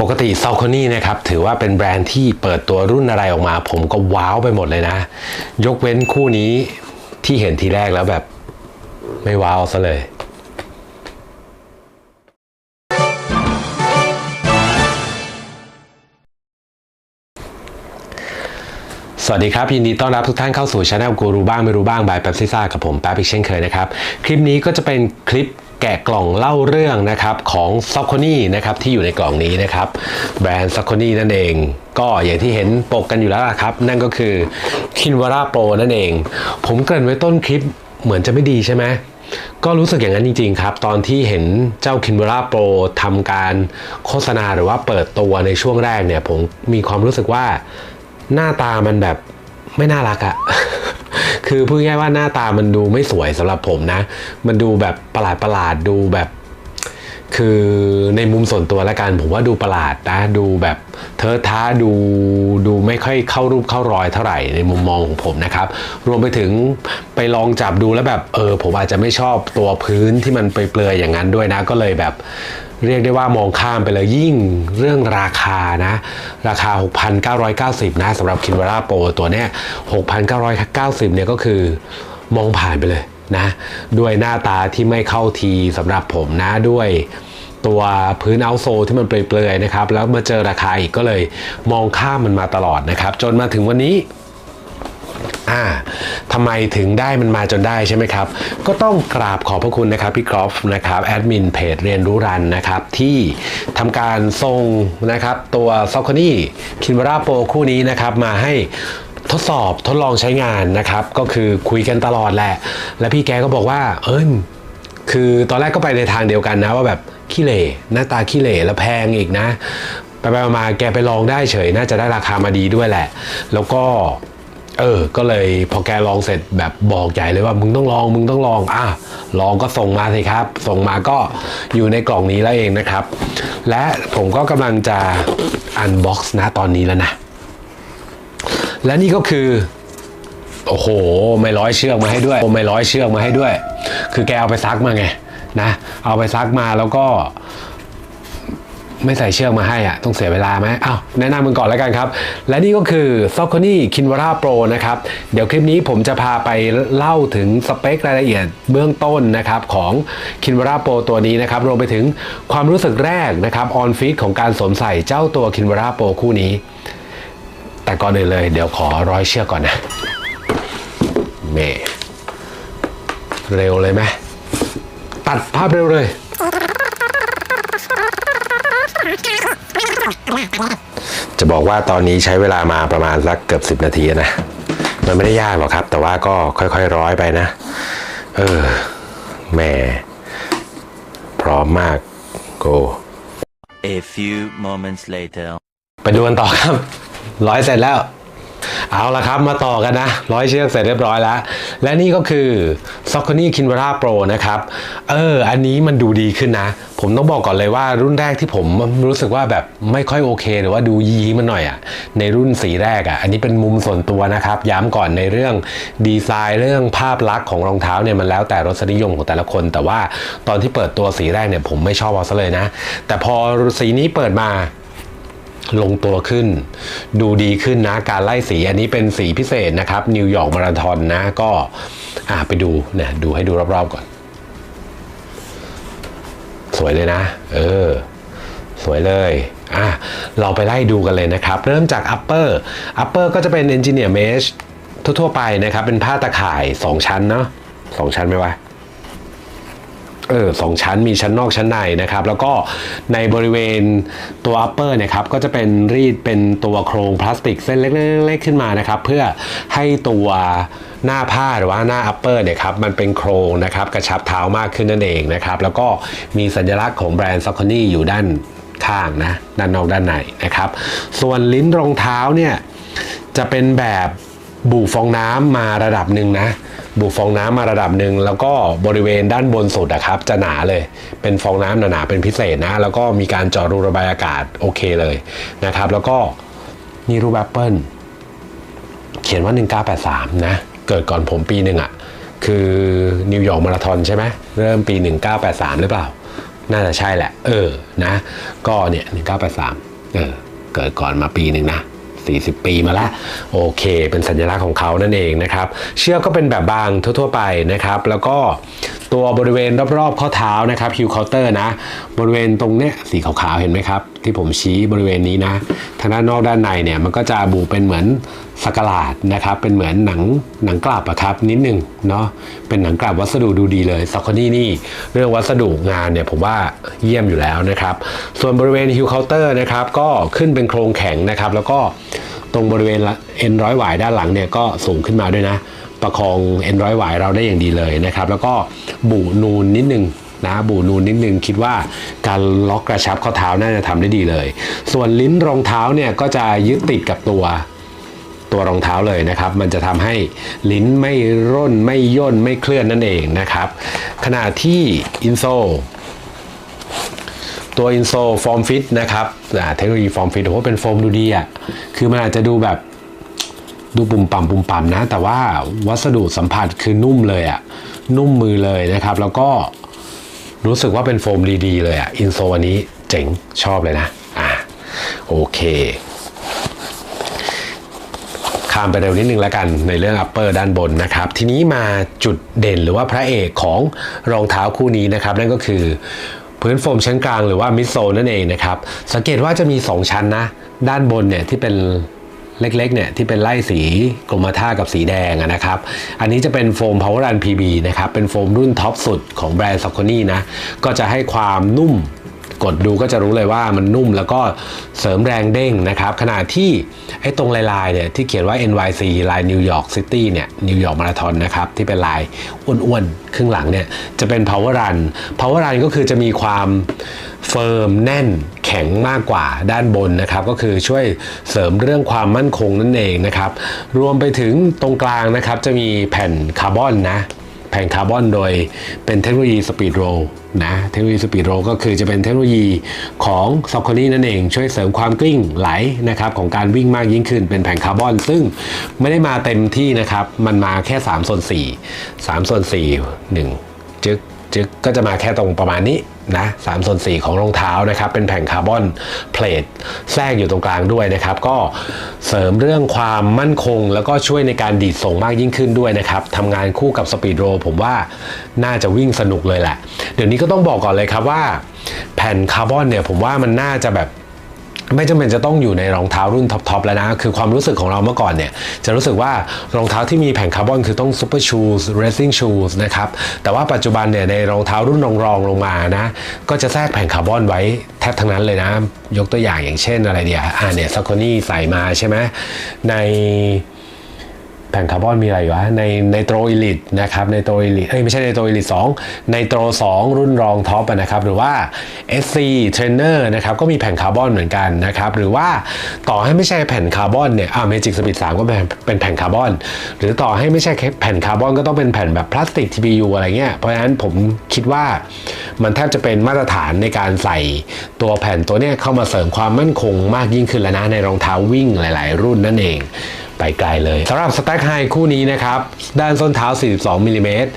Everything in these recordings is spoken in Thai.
ปกติซ a ลคอนี่นะครับถือว่าเป็นแบรนด์ที่เปิดตัวรุ่นอะไรออกมา ผมก็ว้าวไปหมดเลยนะ ยกเว้นคู่นี้ที่เห็นทีแรกแล้วแบบไม่ว้าวซะเลยสวัสดีครับ ยินดีต้อนรับทุกท่านเข้าสู่ช anel กูรู้บ้างไม่รู้บ้างบายแป๊บซิซ่ากับผมแป๊บอีกเช่นเคยนะครับ คลิปนี้ก็จะเป็นคลิป แกะกล่องเล่าเรื่องนะครับของซ o ค o นี่นะครับที่อยู่ในกล่องนี้นะครับแบรนด์ซ o ค o นี่นั่นเอง ก็อย่างที่เห็นปกกันอยู่แล้วละครับ นั่นก็คือ Kinvara Pro นั่นเอง ผมเกริ่นไว้ต้นคลิปเหมือนจะไม่ดีใช่ไหมก็รู้สึกอย่างนั้นจริงๆครับ ตอนที่เห็นเจ้า k i n v e r a Pro ทำการโฆษณาหรือว่าเปิดตัวในช่วงแรกเนี่ย ผมมีความรู้สึกว่าหน้าตามันแบบ ไม่น่ารักอะคือพูดง่ายว่าหน้าตามันดูไม่สวยสำหรับผมนะ มันดูแบบประหลาดประหลาดดูแบบ คือในมุมส่วนตัวละกันผมว่าดูประหลาดนะ ดูแบบเทอะท้าดูดูไม่ค่อยเข้ารูปเข้ารอยเท่าไหร่ในมุมมองของผมนะครับ รวมไปถึงไปลองจับดูแล้วแบบเออผมอาจจะไม่ชอบตัวพื้นที่มันเปลือยๆอย่างนั้นด้วยนะ ก็เลยแบบ เรียกได้ว่ามองข้ามไปเลยยิ่งเรื่องราคานะ ราคา 6,990 นะสำหรับ k i n v a r a Pro ตัวเนี้ย6,990 เนี่ยก็คือมองผ่านไปเลยนะ ด้วยหน้าตาที่ไม่เข้าทีสำหรับผมนะด้วยตัวพื้นเอาโซที่มันเปลือยๆนะครับ แล้วมาเจอราคาอีกก็เลยมองข้ามมันมาตลอดนะครับ จนมาถึงวันนี้ อ่าทำไมถึงได้มันมาจนได้ใช่ไหมครับ ก็ต้องกราบขอบพระคุณนะครับพี่กรอฟนะครับแอดมินเพจเรียนรู้รันนะครับ ที่ทำการส่งนะครับตัวซอคนี่คินวาราโปคู่นี้นะครับมาให้ทดสอบทดลองใช้งานนะครับ ก็คือคุยกันตลอดแหละ และพี่แกก็บอกว่า เอ้ยคือตอนแรกก็ไปในทางเดียวกันนะว่าแบบขี้เหร่หน้าตาขี้เหร่แล้วแพงอีกนะ ไปไปมาแกไปลองได้เฉย น่าจะได้ราคามาดีด้วยแหละ แล้วก็ เออ ก็เลยพอแกลองเสร็จแบบบอกใหญ่เลยว่ามึงต้องลองมึงต้องลองอะลองก็ส่งมาสิครับ ส่งมาก็อยู่ในกล่องนี้แล้วเองนะครับ และผมก็กำลังจะอันบ็อกซ์นะตอนนี้แล้วนะ และนี่ก็คือ โอ้โห ไม่ร้อยเชือกมาให้ด้วยไม่ร้อยเชือกมาให้ด้วย คือแกเอาไปซักมาไงนะ เอาไปซักมาแล้วก็ ไม่ใส่เชือกมาให้อะต้องเสียเวลาไหมอ้าวแนะนำมันก่อนแล้วกันครับ และนี่ก็คือ s o c o n y Kinvara Pro นะครับ เดี๋ยวคลิปนี้ผมจะพาไปเล่าถึงสเปครายละเอียดเบื้องต้นนะครับของ Kinvara Pro ตัวนี้นะครับ รวมไปถึงความรู้สึกแรกนะครับออนฟีดของการสวมใส่เจ้าตัว Kinvara Pro คู่นี้ แต่ก่อนอื่นเลย เดี๋ยวขอร้อยเชือกก่อนนะเมเร็วเลยไหมตัดภาพเร็วเลย จะบอกว่าตอนนี้ใช้เวลามาประมาณสักเกือบ 10 นาทีนะ มันไม่ได้ยากหรอกครับ แต่ว่าก็ค่อยๆร้อยไปนะ เออแหม่พร้อมมากโก A few moments later. ไปดูกันต่อครับ ร้อยเสร็จแล้ว เอาละครับมาต่อกันนะร้อยเชือกเสร็จเรียบร้อยแล้ว และนี่ก็คือ s o c o n y Kinvara Pro นะครับ เออ อันนี้มันดูดีขึ้นนะ ผมต้องบอกก่อนเลยว่ารุ่นแรกที่ผมรู้สึกว่าแบบไม่ค่อยโอเค หรือว่าดูยีมันหน่อยอะ่ะ ในรุ่นสีแรกอะ่ะ อันนี้เป็นมุมส่วนตัวนะครับ ย้ำก่อนในเรื่องดีไซน์เรื่องภาพลักษณ์ของรองเท้าเนี่ยมันแล้วแต่รสนิยมของแต่ละคน แต่ว่าตอนที่เปิดตัวสีแรกเนี่ยผมไม่ชอบเอาซะเลยนะ แต่พอสีนี้เปิดมา ลงตัวขึ้น ดูดีขึ้นนะ การไล่สีอันนี้เป็นสีพิเศษนะครับ นิวยอร์กมาราธอนนะ ก็ไปดูเนี่ยดูให้ดูรอบๆก่อน สวยเลยนะ เออ สวยเลยอะเราไปไล่ดูกันเลยนะครับ เริ่มจาก upper upper ก็จะเป็น engineer mesh ทั่วๆไปนะครับ เป็นผ้าตะข่าย 2 ชั้นเนาะสองชั้นไหมวะ เออสองชั้นมีชั้นนอกชั้นในนะครับ แล้วก็ในบริเวณตัว upper เนี่ยครับก็จะเป็นรีดเป็นตัวโครงพลาสติกเส้นเล็กๆขึ้นมานะครับ เพื่อให้ตัวหน้าผ้าหรือว่าหน้า upper เนี่ยครับมันเป็นโครงนะครับกระชับเท้ามากขึ้นนั่นเองนะครับ แล้วก็มีสัญลักษณ์ของแบรนด์ s o c o n y อยู่ด้านข้างนะด้านนอกด้านในนะครับ ส่วนลิ้นรองเท้าเนี่ยจะเป็นแบบ บูฟองน้ำมาระดับหนึ่งนะบูฟองน้ำมาระดับหนึ่งแล้วก็บริเวณด้านบนสุดอะครับจะหนาเลย เป็นฟองน้ำหนาๆเป็นพิเศษนะ แล้วก็มีการเจาะรูระบายอากาศโอเคเลยนะครับ แล้วก็นี่รูปแอปเปิลเขียนว่า 1983 นะ เกิดก่อนผมปีหนึ่งอะคือนิวยอร์กมาราธอนใช่ไหมเริ่มปี 1983 หรือเปล่า น่าจะใช่แหละ เออนะ ก็เนี่ยหนึ่งเก้าแปดสามเออ เกิดก่อนมาปีหนึ่งนะ 40 ปีมาแล้วโอเค เป็นสัญลักษณ์ของเขานั่นเองนะครับ เชือกก็เป็นแบบบางทั่ว ๆ ไปนะครับ แล้วก็ตัวบริเวณรอบๆข้อเท้านะครับฮิวเคาน์เตอร์นะ บริเวณตรงเนี้ยสีขาวๆเห็นไหมครับ ที่ผมชี้บริเวณนี้นะทางด้านนอกด้านในเนี่ยมันก็จะบูเป็นเหมือนสกลาดนะครับเป็นเหมือนหนังหนังกลับอะครับนิดนึงเนาะเป็นหนังกลับวัสดุดูดีเลยซอคอนี่นี่เรื่องวัสดุงานเนี่ยผมว่าเยี่ยมอยู่แล้วนะครับ ส่วนบริเวณฮิวเคาน์เตอร์นะครับก็ขึ้นเป็นโครงแข็งนะครับ แล้วก็ตรงบริเวณเอ็นร้อยหวายด้านหลังเนี่ยก็สูงขึ้นมาด้วยนะประคองเอ็นร้อยหวายเราได้อย่างดีเลยนะครับ แล้วก็บูนูนนิดนึง นะบูนูนนิดนึงคิดว่าการล็อกกระชับข้อเท้าน่าจะทำได้ดีเลย ส่วนลิ้นรองเท้าเนี่ยก็จะยึดติดกับตัวตัวรองเท้าเลยนะครับ มันจะทำให้ลิ้นไม่ร่นไม่ย่นไม่เคลื่อนนั่นเองนะครับ ขณะที่อินโซตัวอินโซฟอร์มฟิตนะครับเทคโนโลยีฟอร์มฟิตโอ้เป็นโฟมดูดีอะ่ะคือมันอาจจะดูแบบดูปุ่มปั่มปุ่มปั่มนะ แต่ว่าวัสดุสัมผัสคือนุ่มเลยอะ่ะนุ่มมือเลยนะครับ แล้วก็ รู้สึกว่าเป็นโฟมดีๆเลยอะ่ะอินโซอันนี้เจ๋งชอบเลยนะอ่าโอเคข้ามไปเร็วนิดนึงแล้วกันในเรื่อง upper ด้านบนนะครับ ทีนี้มาจุดเด่นหรือว่าพระเอกของรองเท้าคู่นี้นะครับ นั่นก็คือพื้นโฟมชั้นกลางหรือว่ามิดโซนั่นเองนะครับ สังเกตว่าจะมี 2 ชั้นนะ ด้านบนเนี่ยที่เป็น เล็กๆเนี่ยที่เป็นไล่สีกรมท่ากับสีแดงนะครับ อันนี้จะเป็นโฟม Power Run PB นะครับ เป็นโฟมรุ่นท็อปสุดของแบรนด์ s a c o n y นะ ก็จะให้ความนุ่มกดดูก็จะรู้เลยว่ามันนุ่มแล้วก็เสริมแรงเด้งนะครับ ขณะที่ไอ้ตรงลายๆเนี่ยที่เขียนว่า NYC ลายนิวยอร์กซิตี้เนี่ยนิวยอร์กมาราธอนนะครับที่เป็นลายอ้วนๆครึ่งหลังเนี่ยจะเป็น Power Run Power Run ก็คือจะมีความเฟิร์มแน่น ข็งมากกว่าด้านบนนะครับ ก็คือช่วยเสริมเรื่องความมั่นคงนั่นเองนะครับ รวมไปถึงตรงกลางนะครับจะมีแผ่นคาร์บอนนะแผ่นคาร์บอนโดยเป็นเทคโนโลยีสปีดโรนะเทคโนโลยีสปีดโรก็คือจะเป็นเทคโนโลยีของซอค c นี่นั่นเอง ช่วยเสริมความกลิ้งไหลนะครับของการวิ่งมากยิ่งขึ้นเป็นแผ่นคาร์บอน ซึ่งไม่ได้มาเต็มที่นะครับ มันมาแค่3ส่วน4 3ส่วน4 1จึ๊ก จึกก็จะมาแค่ตรงประมาณนี้นะ3ส่วน4ของรองเท้านะครับ เป็นแผ่นคาร์บอนเพลทแทรกอยู่ตรงกลางด้วยนะครับ ก็เสริมเรื่องความมั่นคง แล้วก็ช่วยในการดีดส่งมากยิ่งขึ้นด้วยนะครับทำงานคู่กับสปีดโรผมว่าน่าจะวิ่งสนุกเลยแหละ เดี๋ยวนี้ก็ต้องบอกก่อนเลยครับว่า แผ่นคาร์บอนเนี่ยผมว่ามันน่าจะแบบ ไม่จำเป็นจะต้องอยู่ในรองเท้ารุ่นท็อปๆแล้วนะ คือความรู้สึกของเราเมื่อก่อนเนี่ย จะรู้สึกว่ารองเท้าที่มีแผ่นคาร์บอนคือต้องซูเปอร์ชูสเรซซิ่งชูสนะครับ แต่ว่าปัจจุบันเนี่ยในรองเท้ารุ่นรองๆลงมานะ ก็จะแทรกแผ่นคาร์บอนไว้แทบทั้งนั้นเลยนะ ยกตัวอย่างอย่างเช่นอะไรเดียอ่าเนี่ยซัคโคนี่ใส่มาใช่ไหมใน แผ่นคาร์บอนมีอะไรอยู่วะในในโตรอิลิตนะครับในโตรอิลิตเอ้ยไม่ใช่ในโตรอิลิต2ในโตร 2 รุ่นรองท็อปนะครับหรือว่า SC Trainer นะครับก็มีแผ่นคาร์บอนเหมือนกันนะครับหรือว่าต่อให้ไม่ใช่แผ่นคาร์บอนเนี่ยอ่า Magic Speed 3ก็เป็นเป็นแผ่นคาร์บอน หรือต่อให้ไม่ใช่แค่แผ่นคาร์บอนก็ต้องเป็นแผ่นแบบพลาสติก TPU อะไรเงี้ยเพราะฉะนั้นผมคิดว่ามันแทบจะเป็นมาตรฐานในการใส่ตัวแผ่นตัวเนี้ยเข้ามาเสริมความมั่นคงมากยิ่งขึ้นแล้วนะในรองเท้าวิ่งหลาย ๆ รุ่นนั่นเอง ไปไกลเลยสำหรับสแต็กไฮคู่นี้นะครับ ด้านส้นเท้า 42มิลลิเมตร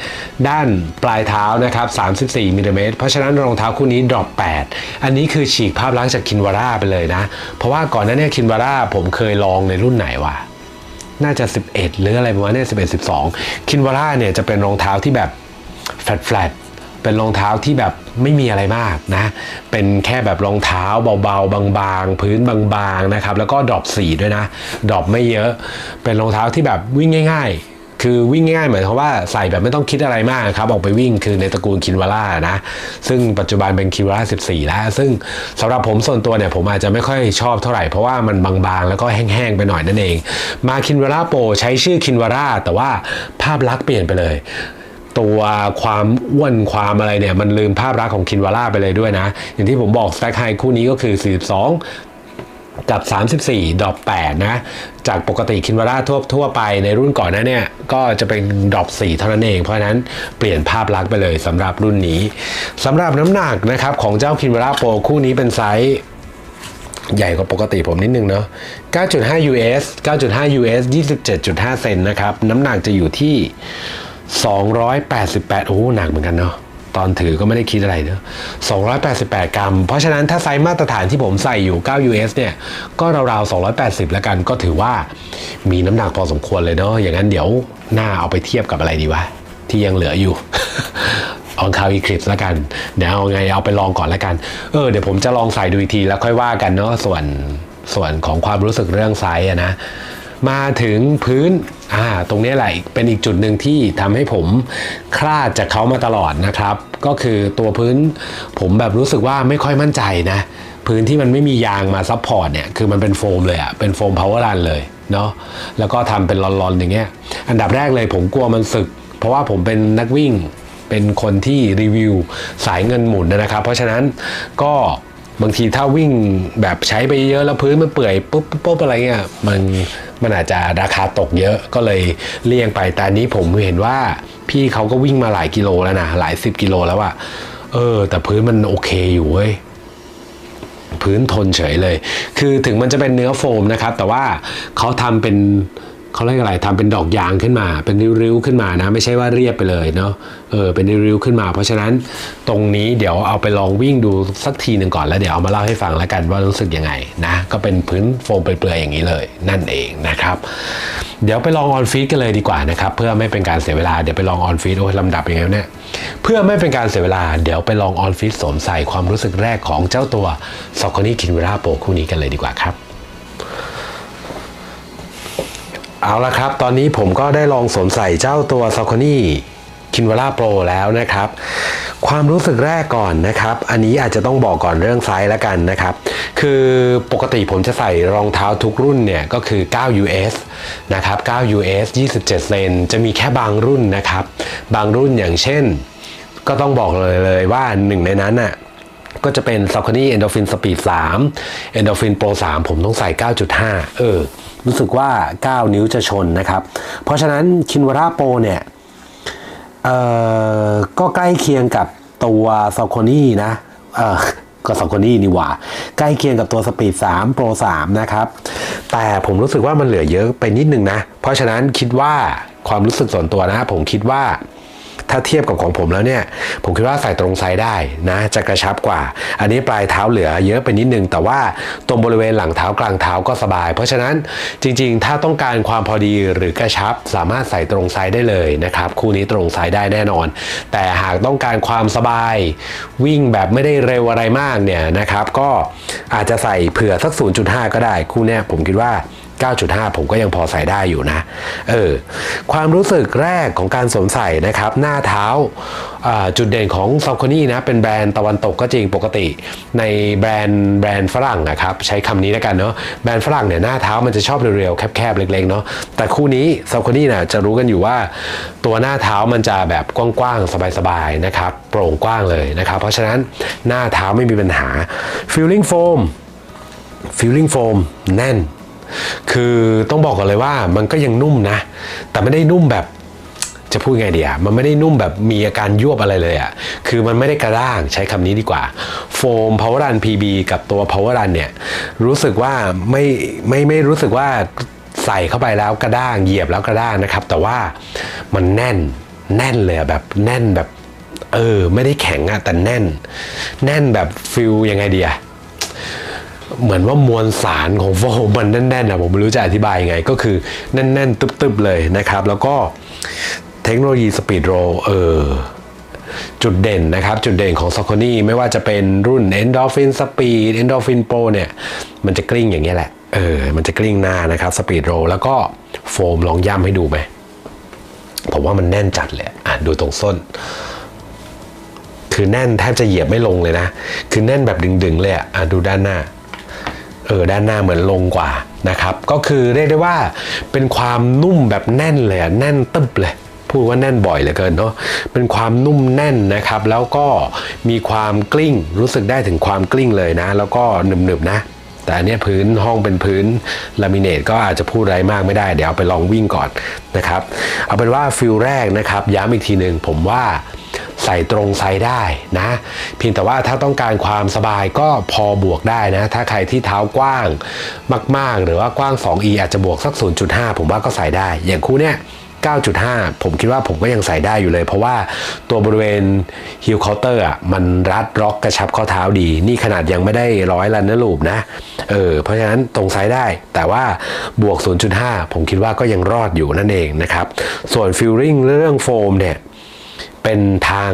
ด้านปลายเท้านะครับ 34มิลลิเมตรเพราะฉะนั้นรองเท้าคู่นี้ดรอป8 อันนี้คือฉีกภาพลักษณ์จากคินวาร่าไปเลยนะ เพราะว่าก่อนหน้านี้คินวาร่าผมเคยลองในรุ่นไหนวะน่าจะ 11 หรืออะไรประมาณนี้11 12 คินวาร่าเนี่ยจะเป็นรองเท้าที่แบบแฟลต เป็นรองเท้าที่แบบไม่มีอะไรมากนะ เป็นแค่แบบรองเท้าเบาๆ บางๆ พื้นบางๆนะครับ แล้วก็ดรอปสีด้วยนะ ดรอปไม่เยอะ เป็นรองเท้าที่แบบวิ่งง่าย ๆคือวิ่งง่ายหมายความว่าใส่แบบไม่ต้องคิดอะไรมากครับ ออกไปวิ่งคือในตระกูลคินวาร่านะ ซึ่งปัจจุบันเป็นคินวาร่า14 แล้ว ซึ่งสำหรับผมส่วนตัวเนี่ยผมอาจจะไม่ค่อยชอบเท่าไหร่ เพราะว่ามันบางๆ แล้วก็แห้งๆ ไปหน่อยนั่นเอง มาคินวาร่าโปรใช้ชื่อคินวาร่าแต่ว่าภาพลักษณ์เปลี่ยนไปเลย ตัวความอ้วนความอะไรเนี่ย มันลืมภาพลักษณ์ของคินวาร่าไปเลยด้วยนะ อย่างที่ผมบอกสแต็กไฮคู่นี้ก็คือ 42กับ 34 ดอป8นะ จากปกติคินวาร่าทั่วทั่วไปในรุ่นก่อนนั้นเนี่ย ก็จะเป็นดอป4เท่านั้นเอง เพราะฉะนั้นเปลี่ยนภาพลักษณ์ไปเลยสำหรับรุ่นนี้สำหรับน้ำหนักนะครับ ของเจ้าคินวาร่าโปรคู่นี้เป็นไซส์ใหญ่กว่าปกติผมนิดนึงเนาะ 9.5 US 9.5 US 27.5 เซนนะครับ น้ำหนักจะอยู่ที่ 288 โอ้หนักเหมือนกันเนาะตอนถือก็ไม่ได้คิดอะไรเนอะ288 กรัม เพราะฉะนั้นถ้าไซส์มาตรฐานที่ผมใส่อยู่ 9 US เนี่ย ก็ราวๆ 280 แล้วกัน ก็ถือว่ามีน้ำหนักพอสมควรเลยเนาะ อย่างนั้นเดี๋ยวหน้าเอาไปเทียบกับอะไรดีวะ ที่ยังเหลืออยู่ออนคาวอีคลิปแล้วกัน เดี๋ยวเอาไงเอาไปลองก่อนแล้วกัน เออ เดี๋ยวผมจะลองใส่ดูอีกทีแล้วค่อยว่ากันเนาะ ส่วนส่วนของความรู้สึกเรื่องไซส์นะ มาถึงพื้นอ่าตรงนี้แหละเป็นอีกจุดหนึ่งที่ทำให้ผมคลาดจากเขามาตลอดนะครับ ก็คือตัวพื้นผมแบบรู้สึกว่าไม่ค่อยมั่นใจนะ พื้นที่มันไม่มียางมาซับพอร์ตเนี่ยคือมันเป็นโฟมเลยอะเป็นโฟมพาวเวอร์รันเลยเนาะแล้วก็ทำเป็นลอนๆอย่างเงี้ยอันดับแรกเลยผมกลัวมันสึก เพราะว่าผมเป็นนักวิ่งเป็นคนที่รีวิวสายเงินหมุนนะครับ เพราะฉะนั้นก็ บางทีถ้าวิ่งแบบใช้ไปเยอะแล้วพื้นมันเปื่อยปุ๊บปุ๊บอะไรเงี้ยมันมันอาจจะราคาตกเยอะก็เลยเลี่ยงไปแต่อันนี้ผมเห็นว่าพี่เขาก็วิ่งมาหลายกิโลแล้วนะหลายสิบกิโลแล้วอะเออ แต่พื้นมันโอเคอยู่เว้ยพื้นทนเฉยเลย คือถึงมันจะเป็นเนื้อโฟมนะครับ แต่ว่าเขาทำเป็น เขาเรียกอะไรทำเป็นดอกยางขึ้นมา เป็นริ้วๆขึ้นมานะ ไม่ใช่ว่าเรียบไปเลยเนาะเออเป็นริ้วๆขึ้นมา เพราะฉะนั้นตรงนี้เดี๋ยวเอาไปลองวิ่งดูสักทีหนึ่งก่อนแล้วเดี๋ยวเอามาเล่าให้ฟังแล้วกันว่ารู้สึกยังไงนะก็เป็นพื้นโฟมเปลือยๆอย่างนี้เลย นั่นเองนะครับ เดี๋ยวไปลองออนฟีดกันเลยดีกว่านะครับเพื่อไม่เป็นการเสียเวลาเดี๋ยวไปลองออนฟีดโอ้ยลำดับยังไงเนี่ยเพื่อไม่เป็นการเสียเวลาเดี๋ยวไปลองออนฟีดสวมใส่ความรู้สึกแรกของเจ้าตัวซอกคอนี่คินเวราโปคู่นี้กันเลยดีกว่าครับ เอาละครับ ตอนนี้ผมก็ได้ลองสวมใส่เจ้าตัว s a c o n y k i n v a l a Pro แล้วนะครับ ความรู้สึกแรกก่อนนะครับ อันนี้อาจจะต้องบอกก่อนเรื่องไซส์แล้วกันนะครับ คือปกติผมจะใส่รองเท้าทุกรุ่นเนี่ยก็คือ 9 US นะครับ 9 US 27 เซนจะมีแค่บางรุ่นนะครับ บางรุ่นอย่างเช่น ก็ต้องบอกเลยเลยว่าหนึ่งในนั้นน่ะ ก็จะเป็น s a c o n y Endorphin Speed 3 Endorphin Pro 3 ผมต้องใส่ 9.5 เออ รู้สึกว่า 9 นิ้วจะชนนะครับ เพราะฉะนั้น k i n v a r a Pro เนี่ย เอ่อ ก็ใกล้เคียงกับตัว s a c o n y นะ เออก็ s a c o n y นี่หว่า ใกล้เคียงกับตัว Speed 3 Pro 3 นะครับ แต่ผมรู้สึกว่ามันเหลือเยอะไปนิดนึงนะ เพราะฉะนั้นคิดว่าความรู้สึกส่วนตัวนะ ผมคิดว่า ถ้าเทียบกับของผมแล้วเนี่ยผมคิดว่าใส่ตรงไซส์ได้นะจะกระชับกว่า อันนี้ปลายเท้าเหลือเยอะไปนิดนึง แต่ว่าตรงบริเวณหลังเท้ากลางเท้าก็สบาย เพราะฉะนั้นจริงๆ ถ้าต้องการความพอดีหรือกระชับสามารถใส่ตรงไซส์ได้เลยนะครับคู่นี้ตรงไซส์ได้แน่นอน แต่หากต้องการความสบาย วิ่งแบบไม่ได้เร็วอะไรมากเนี่ยนะครับก็อาจจะใส่เผื่อสัก 0.5 ก็ได้ คู่นี้ผมคิดว่า 9.5 ผมก็ยังพอใส่ได้อยู่นะ เออ ความรู้สึกแรกของการสวมใส่นะครับ หน้าเท้าจุดเด่นของซ a ค o นี่นะเป็นแบรนด์ตะวันตกก็จริงปกติ ในแบรนด์แบรนด์ฝรั่งนะครับใช้คำนี้แล้วกันเนาะแบรนด์ฝรั่งเนี่ยหน้าเท้ามันจะชอบเรียวๆ แคบๆ เล็กๆเนาะแต่คู่นี้ซ a ค o นี่นะจะรู้กันอยู่ว่า ตัวหน้าเท้ามันจะแบบกว้างๆ สบายๆ นะครับ โปร่งกว้างเลยนะครับ เพราะฉะนั้นหน้าเท้าไม่มีปัญหา feeling foam feeling foam แน่น คือต้องบอกก่อนเลยว่ามันก็ยังนุ่มนะ แต่ไม่ได้นุ่มแบบจะพูดไงเดีอะมันไม่ได้นุ่มแบบมีอาการยวบอะไรเลยอะคือมันไม่ได้กระด้างใช้คำนี้ดีกว่า โฟม Power Run PB กับตัว Power Run เนี่ย รู้สึกว่าไม่ไม่ไม่รู้สึกว่าใส่เข้าไปแล้วกระด้างเหยียบแล้วกระด้างนะครับ แต่ว่ามันแน่นแน่นเลยแบบแน่นแบบ เออ ไม่ได้แข็งอะแต่แน่น แน่นแบบฟิลยังไงเดีอะ เหมือนว่ามวลสารของโฟมมันแน่นๆนะผมไม่รู้จะอธิบายยังไง ก็คือแน่น ๆ ตึบๆเลยนะครับ แล้วก็เทคโนโลยีสปีดโรเออจุดเด่นนะครับ จุดเด่นของ s a c o n y ไม่ว่าจะเป็นรุ่น Endorphin Speed Endorphin Pro เนี่ย มันจะกลิ้งอย่างนี้แหละ เออ มันจะกลิ้งหน้านะครับ Speed Roll แล้วก็โฟมลองย่ำให้ดูไหม ผมว่ามันแน่นจัดเลยอะดูตรงส้น คือแน่นแทบจะเหยียบไม่ลงเลยนะ คือแน่นแบบดึงๆเลยอะดูด้านหน้า เออด้านหน้าเหมือนลงกว่านะครับ ก็คือเรียกได้ว่าเป็นความนุ่มแบบแน่นเลยแน่นตึบเลยพูดว่าแน่นบ่อยเหลือเกินเนาะ เป็นความนุ่มแน่นนะครับ แล้วก็มีความกลิ้ง รู้สึกได้ถึงความกลิ้งเลยนะ แล้วก็หนึบๆนะ แต่อันนี้พื้นห้องเป็นพื้นลามิเนตก็อาจจะพูดอะไรมากไม่ได้ เดี๋ยวไปลองวิ่งก่อนนะครับ เอาเป็นว่าฟิลแรกนะครับ ย้ำอีกทีหนึ่งผมว่า ส่ตรงไซส์ได้นะ เพียงแต่ว่าถ้าต้องการความสบายก็พอบวกได้นะ ถ้าใครที่เท้ากว้างมาก ๆ หรือว่ากว้าง 2e อาจจะบวกสัก 0.5 ผมว่าก็ใส่ได้ อย่างคู่เนี้ย9.5 ผมคิดว่าผมก็ยังใส่ได้อยู่เลย เพราะว่าตัวบริเวณฮิลเคาน์เตอร์อะมันรัดล็อกกระชับข้อเท้าดี นี่ขนาดยังไม่ได้ร้อยลันนอร์ลูปนะ เออ เพราะฉะนั้นตรงไซส์ได้ แต่ว่าบวก 0.5 ผมคิดว่าก็ยังรอดอยู่นั่นเองนะครับ ส่วนฟิลลิ่งเรื่องโฟมเนี่ย เป็นทาง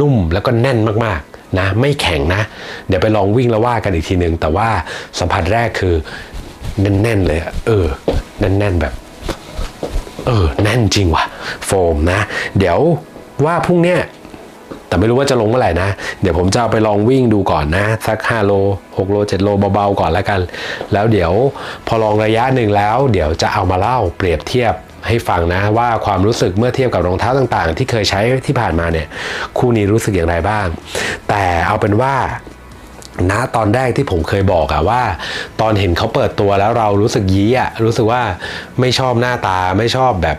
นุ่มแล้วก็แน่นมากๆนะไม่แข็งนะ เดี๋ยวไปลองวิ่งแล้วว่ากันอีกทีหนึ่งแต่ว่าสัมผัสแรกคือแน่นๆเลยเออแน่นๆแบบเออแน่นจริงว่ะโฟมนะ เดี๋ยวว่าพรุ่งเนี้ยแต่ไม่รู้ว่าจะลงเมื่อไหร่นะ เดี๋ยวผมจะเอาไปลองวิ่งดูก่อนนะ สัก 5 โล 6 โล 7 โลเบาๆก่อนแล้วกัน แล้วเดี๋ยวพอลองระยะหนึ่งแล้ว เดี๋ยวจะเอามาเล่าเปรียบเทียบ ให้ฟังนะว่าความรู้สึกเมื่อเทียบกับรองเท้าต่างๆ ที่เคยใช้ที่ผ่านมาเนี่ยคู่นี้รู้สึกอย่างไรบ้าง แต่เอาเป็นว่าณตอนแรกที่ผมเคยบอกอะว่า ตอนเห็นเขาเปิดตัวแล้วเรารู้สึกยี้อะรู้สึกว่าไม่ชอบหน้าตาไม่ชอบแบบ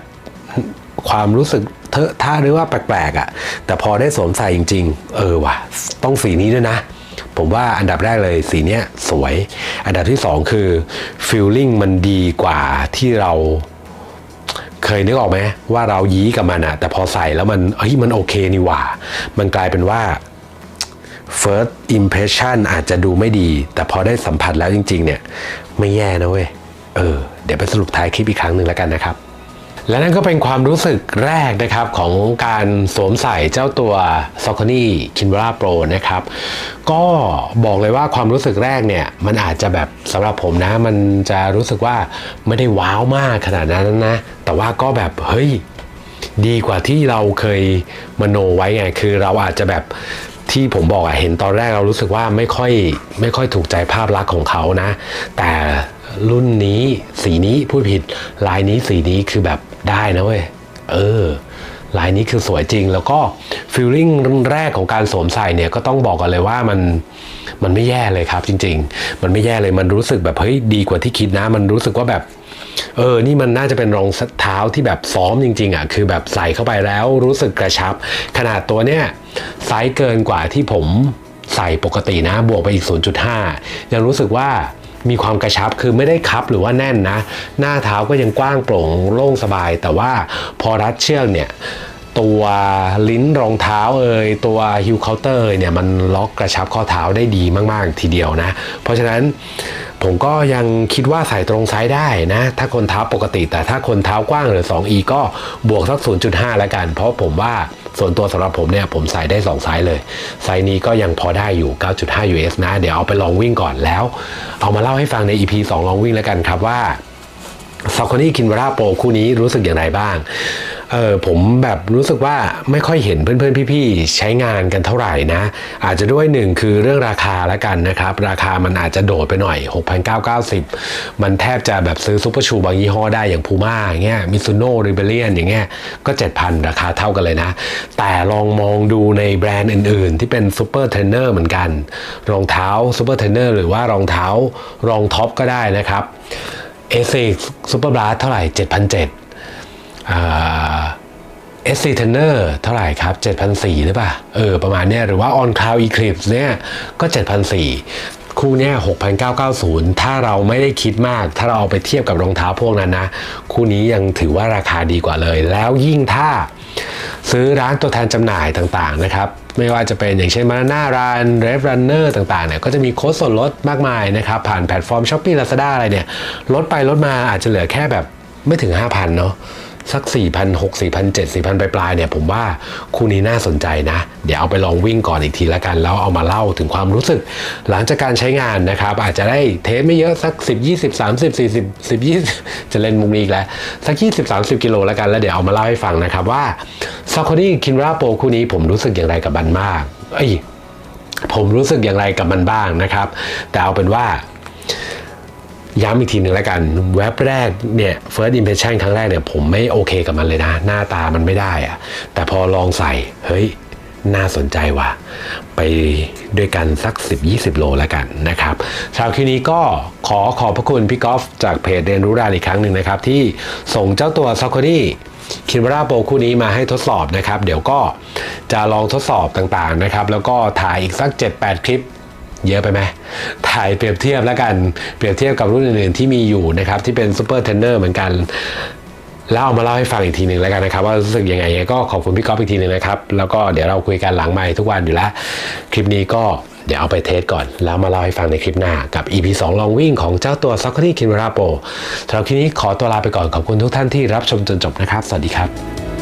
ความรู้สึกเทอะท่าหรือว่าแปลกๆอะแต่พอได้สวมใส่จริง ๆ เออว่ะ ต้องสีนี้ด้วยนะ ผมว่าอันดับแรกเลยสีเนี้ยสวย อันดับที่สองคือฟีลลิ่งมันดีกว่าที่เรา เคยนึกออกไหมว่าเรายี้กับมันอะแต่พอใส่แล้วมันเฮ้ยมันโอเคนี่หว่า มันกลายเป็นว่า first impression อาจจะดูไม่ดี แต่พอได้สัมผัสแล้วจริง ๆ เนี่ย ไม่แย่นะเว้ย เออ เดี๋ยวไปสรุปท้ายคลิปอีกครั้งหนึ่งแล้วกันนะครับ และนั่นก็เป็นความรู้สึกแรกนะครับของการสวมใส่เจ้าตัว s o c o n y k i n v e r a Pro นะครับ ก็บอกเลยว่าความรู้สึกแรกเนี่ยมันอาจจะแบบสำหรับผมนะ มันจะรู้สึกว่าไม่ได้ว้าวมากขนาดนั้นนะ แต่ว่าก็แบบเฮ้ยดีกว่าที่เราเคยมโนไว้ไง คือเราอาจจะแบบที่ผมบอกอะเห็นตอนแรกเรารู้สึกว่าไม่ค่อยไม่ค่อยถูกใจภาพลักษณ์ของเขานะ แต่รุ่นนี้สีนี้พูดผิดลายนี้สีนี้คือแบบ ได้นะเว้ย เออ ลายนี้คือสวยจริง แล้วก็ฟีลลิ่งแรกของการสวมใส่เนี่ยก็ต้องบอกกันเลยว่ามันมันไม่แย่เลยครับจริง ๆ มันไม่แย่เลยมันรู้สึกแบบเฮ้ยดีกว่าที่คิดนะ มันรู้สึกว่าแบบเออ นี่มันน่าจะเป็นรองเท้าที่แบบซ้อมจริงๆอะ คือแบบใส่เข้าไปแล้วรู้สึกกระชับ ขนาดตัวเนี้ยไซส์เกินกว่าที่ผมใส่ปกตินะ บวกไปอีก 0.5 ยังรู้สึกว่า มีความกระชับคือไม่ได้คับหรือว่าแน่นนะ หน้าเท้าก็ยังกว้างโปร่งโล่งสบาย แต่ว่าพอรัดเชือกเนี่ยตัวลิ้นรองเท้าเอ่ยตัวฮิลเคาน์เตอร์เนี่ยมันล็อกกระชับข้อเท้าได้ดีมากๆทีเดียวนะ เพราะฉะนั้นผมก็ยังคิดว่าใส่ตรงไซส์ได้นะ ถ้าคนเท้าปกติ แต่ถ้าคนเท้ากว้างหรือ 2e ก็บวกสัก 0.5 แล้วกัน เพราะผมว่า ส่วนตัวสำหรับผมเนี่ยผมใส่ได้ 2 ไซส์เลย ไซส์นี้ก็ยังพอได้อยู่ 9.5 US นะ เดี๋ยวเอาไปลองวิ่งก่อนแล้ว เอามาเล่าให้ฟังใน EP 2 ลองวิ่งแล้วกันครับว่าซาคอนี่คินวาราโปรคู่นี้รู้สึกอย่างไรบ้าง เออผมแบบรู้สึกว่าไม่ค่อยเห็นเพื่อนๆ พี่ๆ ใช้งานกันเท่าไหร่นะ อาจจะด้วยหนึ่งคือเรื่องราคาละกันนะครับ ราคามันอาจจะโดดไปหน่อย 6,990 มันแทบจะแบบซื้อซุปเปอร์ชูบางยี่ห้อได้อย่างพูม่าอย่างเงี้ยมิซูโน่ริเบเลียนอย่างเงี้ยก็ 7,000 ราคาเท่ากันเลยนะ แต่ลองมองดูในแบรนด์อื่นๆ ที่เป็นซูเปอร์เทรนเนอร์เหมือนกัน รองเท้าซูเปอร์เทรนเนอร์หรือว่ารองเท้ารองท็อปก็ได้นะครับเอเซซูเปอร์บลัสเท่าไหร่7,700อ่า เอสซีเทนเนอร์เท่าไหร่ครับ 7,400หรือเปล่าเออประมาณเนี้ยหรือว่า On Cloud Eclipse เนี่ยก็ 7,400 คู่เนี้ย6,990 ถ้าเราไม่ได้คิดมาก ถ้าเราเอาไปเทียบกับรองเท้าพวกนั้นนะ คู่นี้ยังถือว่าราคาดีกว่าเลย แล้วยิ่งถ้าซื้อร้านตัวแทนจำหน่ายต่างๆนะครับ ไม่ว่าจะเป็นอย่างเช่นมาน้าร้านเรฟรันเนอร์ต่างๆเนี่ยก็จะมีโค้ดส่วนลดมากมายนะครับ ผ่านแพลตฟอร์ม s h อ p e e Lazada อะไรเนี่ยลดไปลดมาอาจจะเหลือแค่แบบไม่ถึง 5,000 เนาะ สัก4 6 0 0 4 7 0 0 4,000ปลายๆเนี่ยผมว่าคู่นี้น่าสนใจนะ เดี๋ยวเอาไปลองวิ่งก่อนอีกทีละกัน แล้วเอามาเล่าถึงความรู้สึก หลังจากการใช้งานนะครับ อาจจะได้เทสไม่เยอะสัก 10 20 30 40 10 20 จะเล่นมุกนี้อีกแล้ว สัก 20 30 กิโลแล้วกัน แล้วเดี๋ยวเอามาเล่าให้ฟังนะครับว่าซาคอนี่คินราโปคู่นี้ผมรู้สึกอย่างไรกับมันมาก เอ้ยผมรู้สึกอย่างไรกับมันบ้างนะครับ แต่เอาเป็นว่า ย้ำอีกทีหนึ่งแล้วกันแว็บแรกเนี่ย first impression ครั้งแรกเนี่ยผมไม่โอเคกับมันเลยนะ หน้าตามันไม่ได้อะแต่พอลองใส่ เฮ้ย น่าสนใจว่ะ ไปด้วยกันสัก 10-20 โลแล้วกันนะครับสำหรับคลิปนี้ก็ขอขอบพระคุณพี่กอล์ฟจากเพจเรียนรู้รานอีกครั้งหนึ่งนะครับ ที่ส่งเจ้าตัวซ o ค o นี่คินวราโปคู่นี้มาให้ทดสอบนะครับ เดี๋ยวก็จะลองทดสอบต่างๆนะครับ แล้วก็ถ่ายอีกสัก 7-8 คลิป เยอะไปไหมถ่ายเปรียบเทียบแล้วกัน เปรียบเทียบกับรุ่นอื่นๆที่มีอยู่นะครับ ที่เป็นซูเปอร์เทนเนอร์เหมือนกัน แล้วเอามาเล่าให้ฟังอีกทีหนึ่งแล้วกันนะครับ ว่ารู้สึกยังไงก็ขอบคุณพี่ก๊อฟอีกทีหนึ่งนะครับ แล้วก็เดี๋ยวเราคุยกันหลังไมค์ทุกวันอยู่แล้ว คลิปนี้ก็เดี๋ยวเอาไปเทสก่อน แล้วมาเล่าให้ฟังในคลิปหน้ากับ EP 2 ลองวิ่งของเจ้าตัว s o c k e t y Kinvara Pro สำหรับคลิปนี้ขอตัวลาไปก่อนขอบคุณทุกท่านที่รับชมจนจบนะครับ สวัสดีครับ